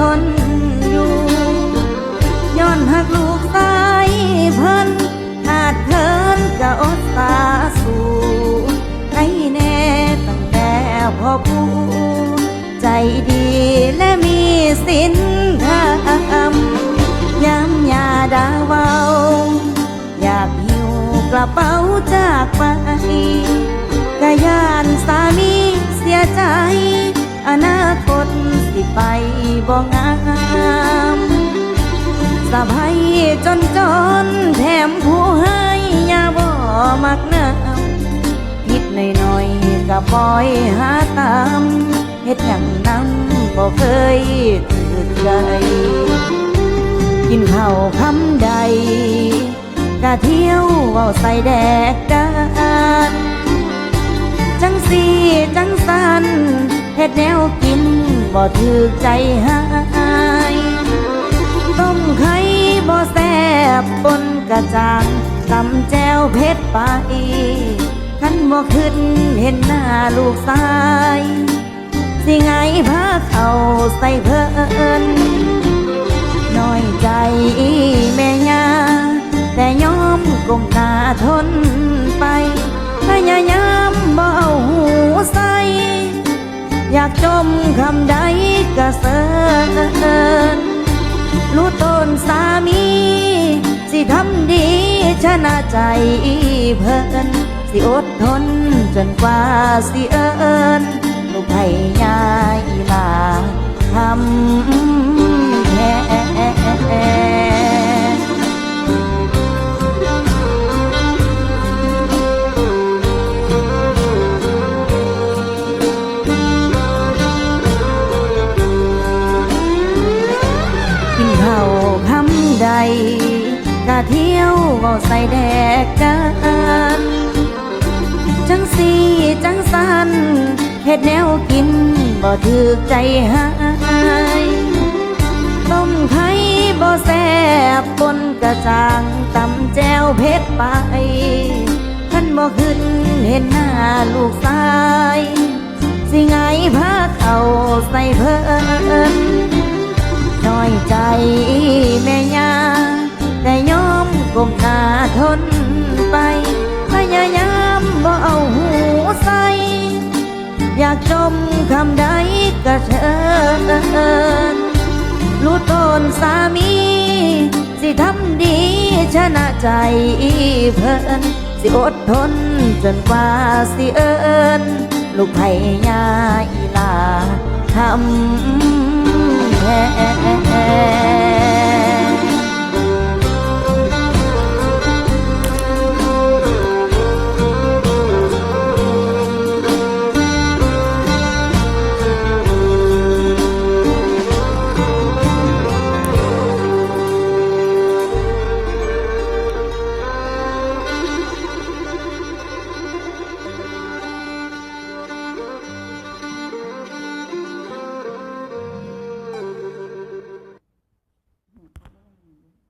ทนอยู่ย้อนหักลูกตายเพิ่นอาจเคินก็อดตาสู่ให้แน่ตั้งแต่พ่อผู้ใจดีและมีสินธรรมย้ำยาดาเวาอยากหิวกระเป๋าจากไปกะยานสามีเสียใจ อนาคตสิไป บ่งามสะพายจนจนแถมผู้ให้ยาบ่มักน้ำผิดหน่อยๆก็ปล่อยหาตามเฮ็ดหยังน้ำบ่เคยถือใจกินข้าวคำใดกะเที่ยวเว้าใส่แดกดานจังสีจังสันเฮ็ดแนวกิน บ่ถือใจหายต้มไข่บ่แซ่บปนกระจางตำแจวเผ็ดไปขันบ่ขึ้นเห็นหน้าลูกชาย สิไงพาเขาใส่เพิ่นน้อยใจแม่ยาแต่ยอมก้มหน้าทน จมคำใดก็เสินรู้ต้นสามี สิทำดีชนะใจเพิ่นสิอดทนจนกว่าสิเอิญลูกไผ่ยายลาทำแท เที่ยวเว้าใส่แดกกันจังสีจังสันเฮ็ดแนวกินบ่ถือใจหายต้มไข่บ่แซ่บปนกระจางตำแจวเผ็ดไปท่านบ่ขึ้นเห็นหน้าลูกชาย สิไงพาเขาใส่เพิ่น ก้มหน้าทนไป พยายามบ่เอาหูใส่ อยากจมคำใดก็เชิญรู้ตนสามี สิทำดีชนะใจเพิ่นสิอดทนจนกว่าสิเอิญลูกไผ่ยาอีลาทำแทน